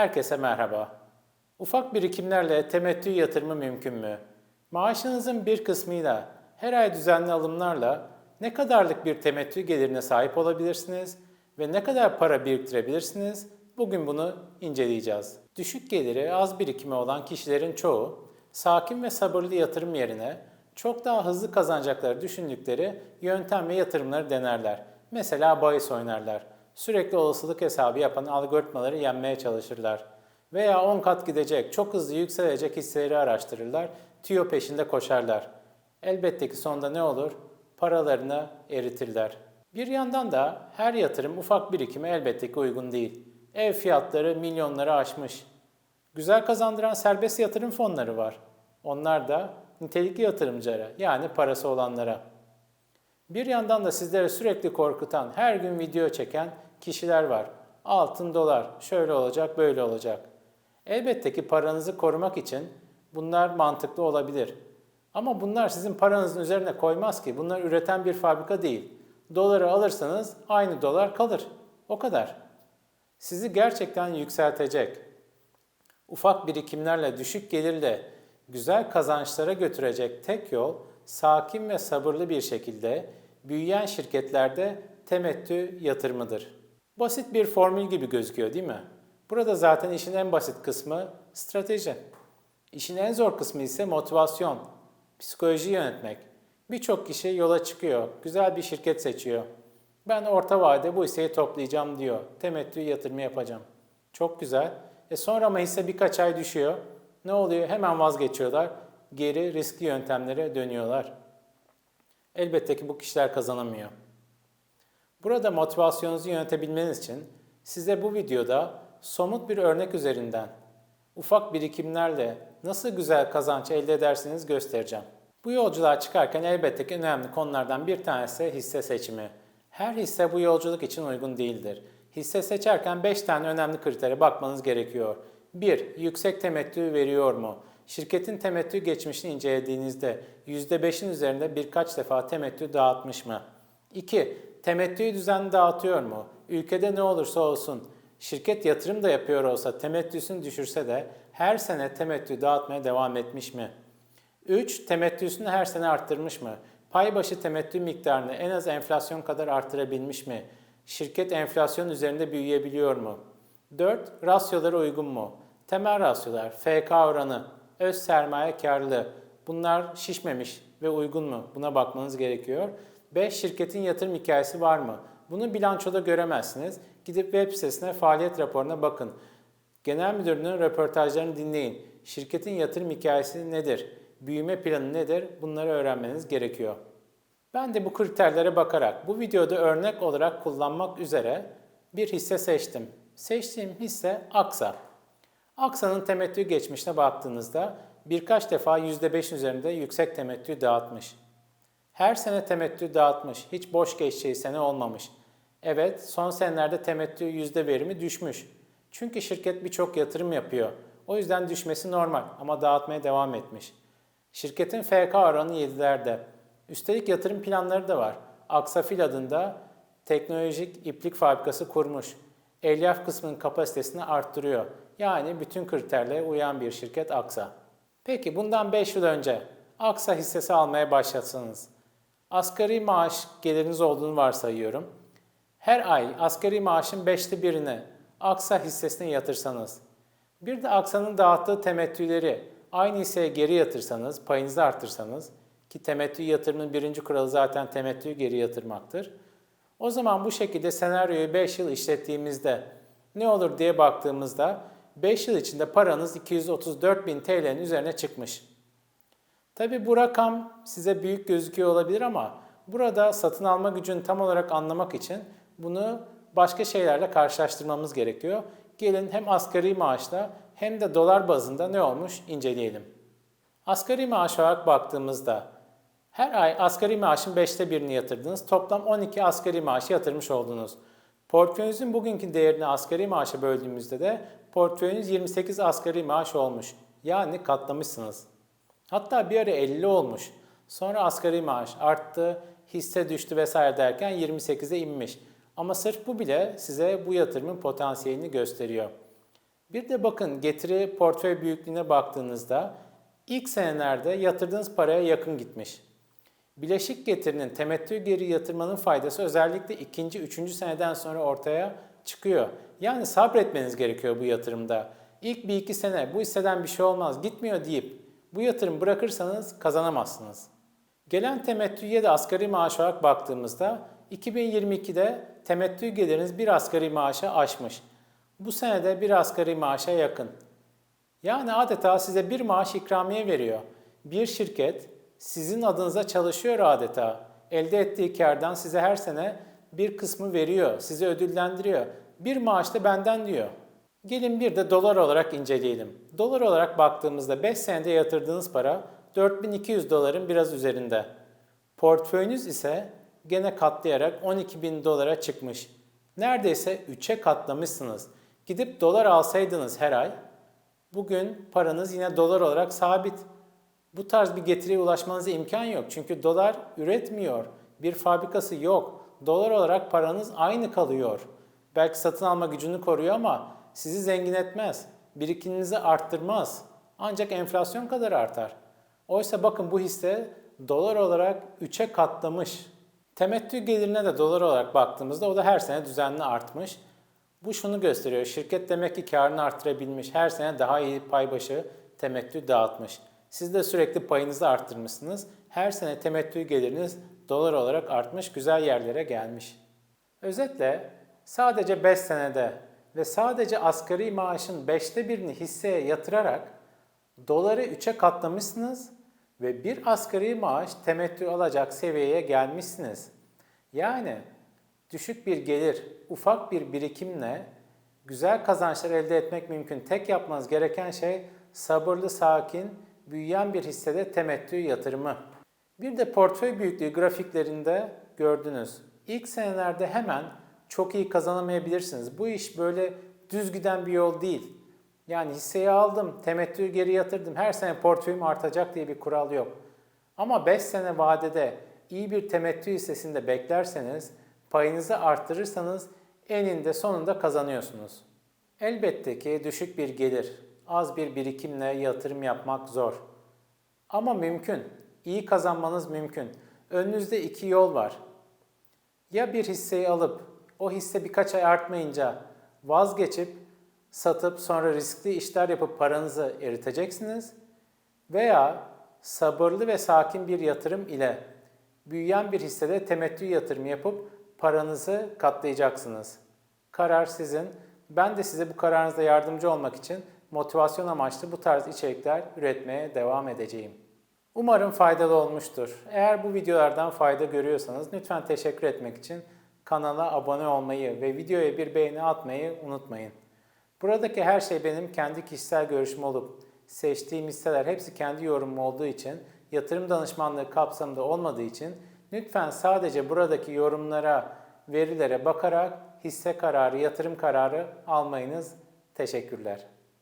Herkese merhaba. Ufak birikimlerle temettü yatırımı mümkün mü? Maaşınızın bir kısmıyla her ay düzenli alımlarla ne kadarlık bir temettü gelirine sahip olabilirsiniz ve ne kadar para biriktirebilirsiniz? Bugün bunu inceleyeceğiz. Düşük geliri, az birikimi olan kişilerin çoğu sakin ve sabırlı yatırım yerine çok daha hızlı kazanacakları düşündükleri yöntem ve yatırımları denerler. Mesela bahis oynarlar. Sürekli olasılık hesabı yapan algoritmaları yenmeye çalışırlar. Veya 10 kat gidecek, çok hızlı yükselecek hisseleri araştırırlar, tüyo peşinde koşarlar. Elbette ki sonunda ne olur? Paralarını eritirler. Bir yandan da her yatırım ufak birikime elbette ki uygun değil. Ev fiyatları milyonları aşmış. Güzel kazandıran serbest yatırım fonları var. Onlar da nitelikli yatırımcılara yani parası olanlara. Bir yandan da sizleri sürekli korkutan, her gün video çeken kişiler var. Altın dolar, şöyle olacak, böyle olacak. Elbette ki paranızı korumak için bunlar mantıklı olabilir. Ama bunlar sizin paranızın üzerine koymaz ki. Bunlar üreten bir fabrika değil. Doları alırsanız aynı dolar kalır. O kadar. Sizi gerçekten yükseltecek, ufak birikimlerle düşük gelirle güzel kazançlara götürecek tek yol sakin ve sabırlı bir şekilde büyüyen şirketlerde temettü yatırımıdır. Basit bir formül gibi gözüküyor değil mi? Burada zaten işin en basit kısmı strateji. İşin en zor kısmı ise motivasyon, psikoloji yönetmek. Birçok kişi yola çıkıyor, güzel bir şirket seçiyor. Ben orta vade bu hisseyi toplayacağım diyor. Temettü yatırımı yapacağım. Çok güzel. E sonra ama hisse birkaç ay düşüyor. Ne oluyor? Hemen vazgeçiyorlar. Geri riskli yöntemlere dönüyorlar. Elbette ki bu kişiler kazanamıyor. Burada motivasyonunuzu yönetebilmeniz için size bu videoda somut bir örnek üzerinden ufak birikimlerle nasıl güzel kazanç elde edersiniz göstereceğim. Bu yolculuğa çıkarken elbette ki önemli konulardan bir tanesi hisse seçimi. Her hisse bu yolculuk için uygun değildir. Hisse seçerken 5 tane önemli kritere bakmanız gerekiyor. 1. Yüksek temettü veriyor mu? Şirketin temettü geçmişini incelediğinizde %5'in üzerinde birkaç defa temettü dağıtmış mı? 2. Temettüyü düzenli dağıtıyor mu? Ülkede ne olursa olsun şirket yatırım da yapıyor olsa temettüsünü düşürse de her sene temettü dağıtmaya devam etmiş mi? 3. Temettüsünü her sene arttırmış mı? Pay başı temettü miktarını en az enflasyon kadar artırabilmiş mi? Şirket enflasyon üzerinde büyüyebiliyor mu? 4. Rasyolara uygun mu? Temel rasyolar, FK oranı, öz sermaye karlılığı bunlar şişmemiş ve uygun mu? Buna bakmanız gerekiyor. 5. Şirketin yatırım hikayesi var mı? Bunu bilançoda göremezsiniz. Gidip web sitesine faaliyet raporuna bakın. Genel müdürünün röportajlarını dinleyin. Şirketin yatırım hikayesi nedir? Büyüme planı nedir? Bunları öğrenmeniz gerekiyor. Ben de bu kriterlere bakarak bu videoda örnek olarak kullanmak üzere bir hisse seçtim. Seçtiğim hisse Aksa. Aksa'nın temettü geçmişine baktığınızda birkaç defa %5 üzerinde yüksek temettü dağıtmış. Her sene temettü dağıtmış, hiç boş geçeceği sene olmamış. Evet, son senelerde temettü yüzde verimi düşmüş. Çünkü şirket birçok yatırım yapıyor. O yüzden düşmesi normal ama dağıtmaya devam etmiş. Şirketin FK oranı 7'lerde. Üstelik yatırım planları da var. Aksafil adında teknolojik iplik fabrikası kurmuş. Elyaf kısmının kapasitesini arttırıyor. Yani bütün kriterlere uyan bir şirket Aksa. Peki bundan 5 yıl önce Aksa hissesi almaya başlatsanız, asgari maaş geliriniz olduğunu varsayıyorum. Her ay asgari maaşın 5'te birini Aksa hissesine yatırsanız, bir de Aksa'nın dağıttığı temettüleri aynı hisseye geri yatırsanız, payınızı artırsanız, ki temettü yatırımının birinci kuralı zaten temettüyü geri yatırmaktır. O zaman bu şekilde senaryoyu 5 yıl işlettiğimizde ne olur diye baktığımızda 5 yıl içinde paranız 234 bin TL'nin üzerine çıkmış. Tabi bu rakam size büyük gözüküyor olabilir ama burada satın alma gücünü tam olarak anlamak için bunu başka şeylerle karşılaştırmamız gerekiyor. Gelin hem asgari maaşla hem de dolar bazında ne olmuş inceleyelim. Asgari maaş olarak baktığımızda her ay asgari maaşın 5'te birini yatırdınız. Toplam 12 asgari maaşı yatırmış oldunuz. Portföyünüzün bugünkü değerini asgari maaşa böldüğümüzde de portföyünüz 28 asgari maaş olmuş. Yani katlamışsınız. Hatta bir ara 50 olmuş. Sonra asgari maaş arttı, hisse düştü vesaire derken 28'e inmiş. Ama sırf bu bile size bu yatırımın potansiyelini gösteriyor. Bir de bakın getiri portföy büyüklüğüne baktığınızda ilk senelerde yatırdığınız paraya yakın gitmiş. Bileşik getirinin temettü geri yatırmanın faydası özellikle ikinci, üçüncü seneden sonra ortaya çıkıyor. Yani sabretmeniz gerekiyor bu yatırımda. İlk bir iki sene bu hisseden bir şey olmaz gitmiyor deyip bu yatırım bırakırsanız kazanamazsınız. Gelen temettüye de asgari maaş olarak baktığımızda 2022'de temettü geliriniz bir asgari maaşa aşmış. Bu senede bir asgari maaşa yakın. Yani adeta size bir maaş ikramiye veriyor. Bir şirket sizin adınıza çalışıyor adeta. Elde ettiği kardan size her sene bir kısmı veriyor, sizi ödüllendiriyor. Bir maaş da benden diyor. Gelin bir de dolar olarak inceleyelim. Dolar olarak baktığımızda 5 senede yatırdığınız para 4200 doların biraz üzerinde. Portföyünüz ise gene katlayarak 12.000 dolara çıkmış. Neredeyse 3'e katlamışsınız. Gidip dolar alsaydınız her ay, bugün paranız yine dolar olarak sabit. Bu tarz bir getiriye ulaşmanıza imkan yok. Çünkü dolar üretmiyor. Bir fabrikası yok. Dolar olarak paranız aynı kalıyor. Belki satın alma gücünü koruyor ama sizi zengin etmez. Birikiminizi arttırmaz. Ancak enflasyon kadar artar. Oysa bakın bu hisse dolar olarak 3'e katlamış. Temettü gelirine de dolar olarak baktığımızda o da her sene düzenli artmış. Bu şunu gösteriyor. Şirket demek ki karını arttırabilmiş. Her sene daha iyi paybaşı temettü dağıtmış. Siz de sürekli payınızı arttırmışsınız. Her sene temettü geliriniz dolar olarak artmış, güzel yerlere gelmiş. Özetle sadece 5 senede ve sadece asgari maaşın 5'te birini hisseye yatırarak doları 3'e katlamışsınız ve bir asgari maaş temettü alacak seviyeye gelmişsiniz. Yani düşük bir gelir, ufak bir birikimle güzel kazançlar elde etmek mümkün. Tek yapmanız gereken şey sabırlı, sakin, büyüyen bir hissede temettü yatırımı. Bir de portföy büyüklüğü grafiklerinde gördünüz. İlk senelerde hemen çok iyi kazanamayabilirsiniz. Bu iş böyle düz giden bir yol değil. Yani hisseyi aldım, temettü geri yatırdım, her sene portföyüm artacak diye bir kural yok. Ama 5 sene vadede iyi bir temettü hissesinde beklerseniz, payınızı arttırırsanız eninde sonunda kazanıyorsunuz. Elbette ki düşük bir gelir, az bir birikimle yatırım yapmak zor. Ama mümkün. İyi kazanmanız mümkün. Önünüzde iki yol var. Ya bir hisseyi alıp o hisse birkaç ay artmayınca vazgeçip satıp sonra riskli işler yapıp paranızı eriteceksiniz veya sabırlı ve sakin bir yatırım ile büyüyen bir hissede temettü yatırım yapıp paranızı katlayacaksınız. Karar sizin. Ben de size bu kararınızda yardımcı olmak için motivasyon amaçlı bu tarz içerikler üretmeye devam edeceğim. Umarım faydalı olmuştur. Eğer bu videolardan fayda görüyorsanız lütfen teşekkür etmek için kanala abone olmayı ve videoya bir beğeni atmayı unutmayın. Buradaki her şey benim kendi kişisel görüşüm olup seçtiğim hisseler hepsi kendi yorumum olduğu için yatırım danışmanlığı kapsamında olmadığı için lütfen sadece buradaki yorumlara, verilere bakarak hisse kararı, yatırım kararı almayınız. Teşekkürler.